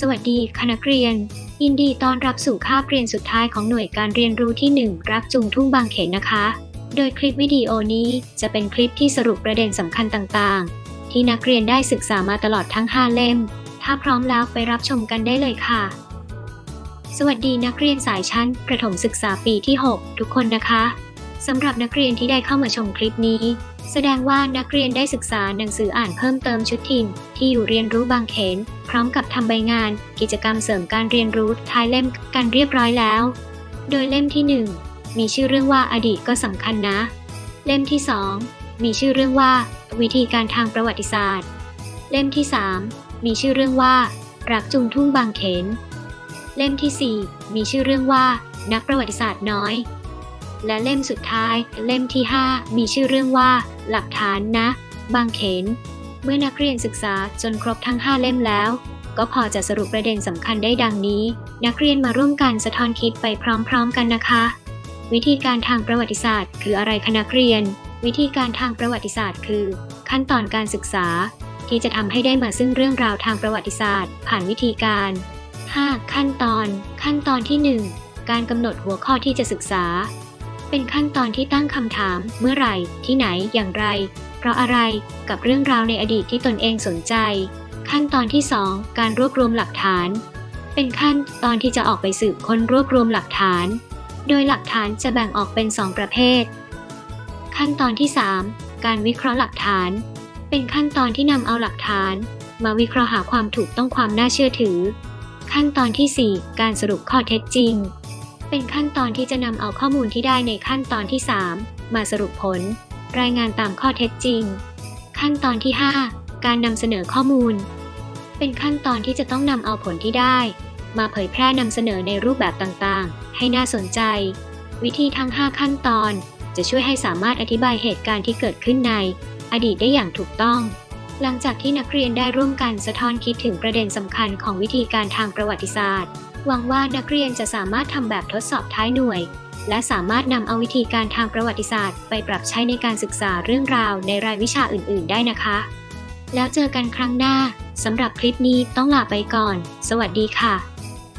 สวัสดีคณะนักเรียน ยินดีต้อนรับสู่คาบเรียนสุดท้ายของหน่วยการเรียนรู้ที่ 1 รักจุงทุ่งบางเขนนะคะ โดยคลิปวิดีโอนี้จะเป็นคลิปที่สรุปประเด็นสำคัญต่างๆ ที่นักเรียนได้ศึกษามาตลอดทั้ง 5 เล่ม ถ้าพร้อมแล้วไปรับชมกันได้เลยค่ะ สวัสดีนักเรียนสายชั้น ประถมศึกษาปีที่ 6 ทุกคนนะคะ สำหรับนักเรียนที่ได้เข้ามาชมคลิปนี้ แสดงว่านักเรียนได้ศึกษาหนังสืออ่านเพิ่มเติมชุดทีมที่อยู่เรียนรู้บางเขน พร้อมกับทำใบงาน กิจกรรมเสริมการเรียนรู้ท้ายเล่มกันเรียบร้อยแล้ว โดยเล่มที่ 1 มีชื่อเรื่องว่าอดีตก็สำคัญนะ เล่มที่ 2 มีชื่อเรื่องว่า วิธีการทางประวัติศาสตร์ เล่มที่ 3 มีชื่อเรื่องว่ารักจุงทุ่งบางเขน เล่มที่ 4 มีชื่อเรื่องว่า นักประวัติศาสตร์น้อย และเล่มสุดท้าย เล่มที่ 5 มีชื่อเรื่องว่า หลักฐานนะ บางเขน เมื่อนักเรียนศึกษาจนครบทั้ง 5 เล่มแล้ว ก็พอจะสรุปประเด็นสำคัญได้ดังนี้ นักเรียนมาร่วมกันสะท้อนคิดไปพร้อมๆกันนะคะ วิธีการทางประวัติศาสตร์ คืออะไรคะนักเรียน วิธีการทางประวัติศาสตร์ คือ ขั้นตอนการศึกษา ที่จะทำให้ได้มาซึ่งเรื่องราวทางประวัติศาสตร์ ผ่านวิธีการ 5. ขั้นตอน ขั้นตอนที่ 1 การกำหนดหัวข้อที่จะศึกษา เป็นขั้นตอนที่ตั้งคำถาม เมื่อไหร่ ที่ไหนอย่างไร เพราะอะไรกับเรื่องราวในอดีตที่ตนเองสนใจ ขั้นตอนที่ 2 การรวบรวมหลักฐาน เป็นขั้นตอนที่จะออกไปสืบค้นรวบรวมหลักฐาน โดยหลักฐานจะแบ่งออกเป็น 2 ประเภท ขั้นตอนที่ 3 การวิเคราะห์หลักฐาน เป็นขั้นตอนที่นำเอาหลักฐาน มาวิเคราะห์หาความถูกต้องความน่าเชื่อถือ ขั้นตอนที่ 4 การสรุปข้อเท็จจริง เป็นขั้นตอนที่จะนำเอาข้อมูลที่ได้ในขั้นตอนที่ 3 มาสรุปผล รายงานตามข้อเท็จจริง ขั้นตอนที่ 5 การนำเสนอข้อมูล เป็นขั้นตอนที่จะต้องนำเอาผลที่ได้ มาเผยแพร่นำเสนอในรูปแบบต่างๆ ให้น่าสนใจ วิธีทั้ง 5 ขั้นตอนจะช่วยให้สามารถอธิบายเหตุการณ์ที่เกิดขึ้นใน อดีตได้อย่างถูกต้อง หลังจากที่นักเรียนได้ร่วมกันสะท้อนคิดถึงประเด็นสำคัญของวิธีการทางประวัติศาสตร์ หวังว่านักเรียนจะสามารถทำแบบทดสอบท้ายหน่วย และสามารถนำเอาวิธีการทางประวัติศาสตร์ ไปปรับใช้ในการศึกษาเรื่องราวในรายวิชาอื่น ๆ ได้นะคะ แล้วเจอกันครั้งหน้าสำหรับคลิปนี้ต้องลาไปก่อน สวัสดีค่ะ